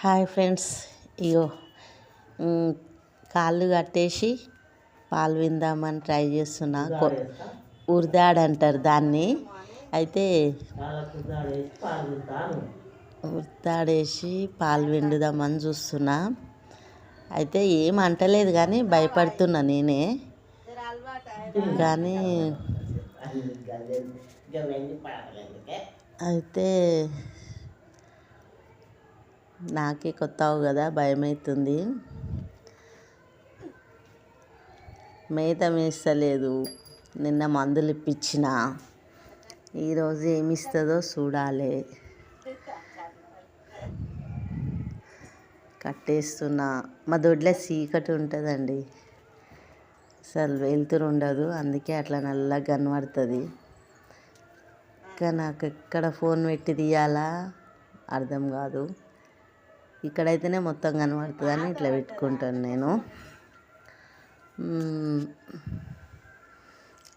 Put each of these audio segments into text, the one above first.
Hi friends ఇగో కాళ్ళు కట్టేసి పాలు విందామని ట్రై చేస్తున్నా. ఉరిదాడు అంటారు దాన్ని. అయితే ఉరితాడేసి పాలు విండుదామని చూస్తున్నా. అయితే ఏం అంటలేదు కానీ భయపడుతున్నా నేనే. కానీ అయితే నాకే కొత్తవు కదా భయం అవుతుంది మేత మేస్తలేదు. నిన్న మందులు ఇప్పించిన. ఈరోజు ఏమి ఇస్తుందో చూడాలి. కట్టేస్తున్నా. మా దొడ్లో చీకటి ఉంటుందండి. అసలు వెలుతురు ఉండదు. అందుకే అట్లా నల్లగా కనబడుతుంది. ఇంకా నాకు ఎక్కడ ఫోన్ పెట్టి తీయాలా? అర్థం కాదు. ఇక్కడైతేనే మొత్తం కనబడుతుందని ఇట్లా పెట్టుకుంటాను నేను. మ్మ్.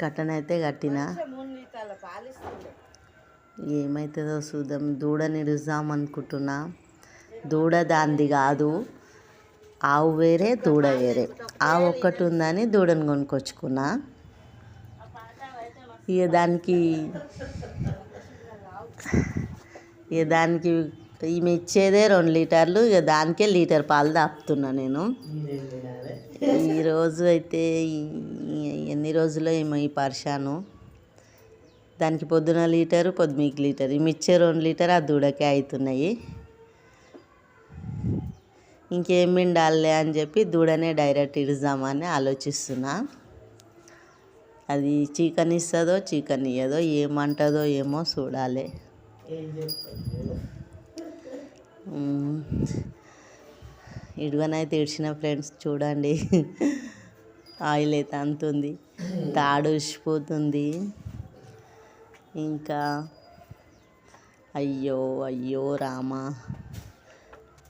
కట్టనైతే కట్టిన. ఏమవుతుందో చూద్దాం. దూడ నిడుద్దాం అనుకుంటున్నా. దూడ దాంది కాదు. ఆవు వేరే దూడ వేరే. ఆవు ఒక్కటి ఉందని దూడను కొనుక్కొచ్చుకున్నా. ఇక దానికి ఇక దానికి ఈమె ఇచ్చేదే రెండు లీటర్లు ఇక దానికే లీటర్ పాలు తాపుతున్నా నేను. ఈరోజు అయితే ఎన్ని రోజులు ఏమో ఈ పరిశాను? దానికి పొద్దున లీటరు పొద్దుమీకి లీటర్. ఈమె ఇచ్చే రెండు లీటర్ ఆ దూడకే అవుతున్నాయి. ఇంకేం ఉండాలి అని చెప్పి దూడనే డైరెక్ట్ ఇడుదామని ఆలోచిస్తున్నా. అది చికెన్ ఇస్తుందో చికెన్ ఇయ్యదో ఏమంటుందో ఏమో చూడాలి. ఇడుగనైతే ఏడ్చిన ఫ్రెండ్స్ చూడండి. ఆయిల్ అయితే అంతుంది. తాడు ఉసిపోతుంది ఇంకా అయ్యో అయ్యో రామా.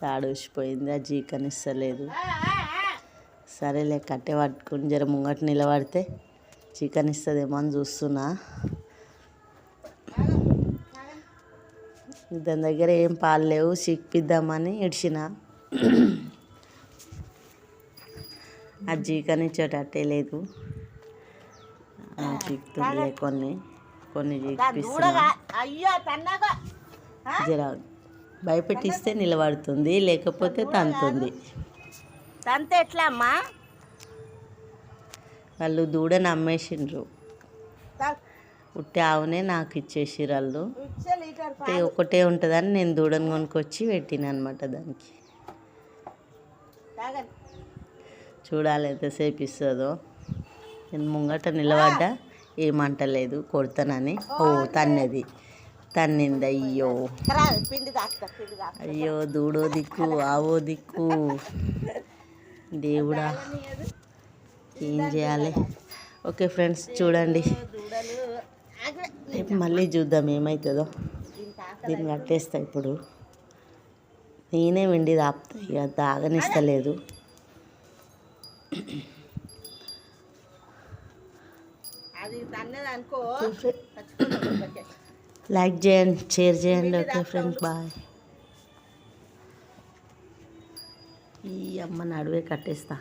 తాడు ఉసిపోయింది ఆ జీకన్ ఇస్తలేదు. సరేలే కట్టె పట్టుకుని జర ముంగట నిలబడితే చికెన్ ఇస్తుందేమో అని చూస్తున్నా. దాని దగ్గర ఏం పాలు లేవు చిక్కిద్దామని ఇడిచిన ఆ జీకన్ ఇచ్చేటట్టే లేదు. చిక్కుతుందిలే కొన్ని కొన్ని చిక్కిస్తున్నా జర భయపెట్టిస్తే నిలబడుతుంది లేకపోతే తంతుంది. తంత ఎట్లా అమ్మా వాళ్ళు దూడని అమ్మేసిండ్రు ఉట్టి ఆవునే నాకు ఇచ్చేసిర్రు వాళ్ళు. అంటే ఒకటే ఉంటుందని నేను దూడని కొనుక్కొచ్చి పెట్టిన అనమాట దానికి చూడాలి ఎంతసేపు ఇస్తుందో. నేను ముంగట నిలబడ్డా ఏమంటలేదు కొడతానని. ఓ తన్నది. తన్నింది అయ్యో. అయ్యో దూడో దిక్కు ఆవో దిక్కు. దేవుడా. ఏం చేయాలి? ఓకే ఫ్రెండ్స్ చూడండి. రేపు మళ్ళీ చూద్దాం ఏమవుతుందో దీన్ని కట్టేస్తా ఇప్పుడు. నేనే వెండి తాపుతా ఇక చచ్చిపోతుంది లైక్ చేయండి షేర్ చేయండి. Okay friends bye. ఈ అమ్మ నడువే కట్టేస్తా.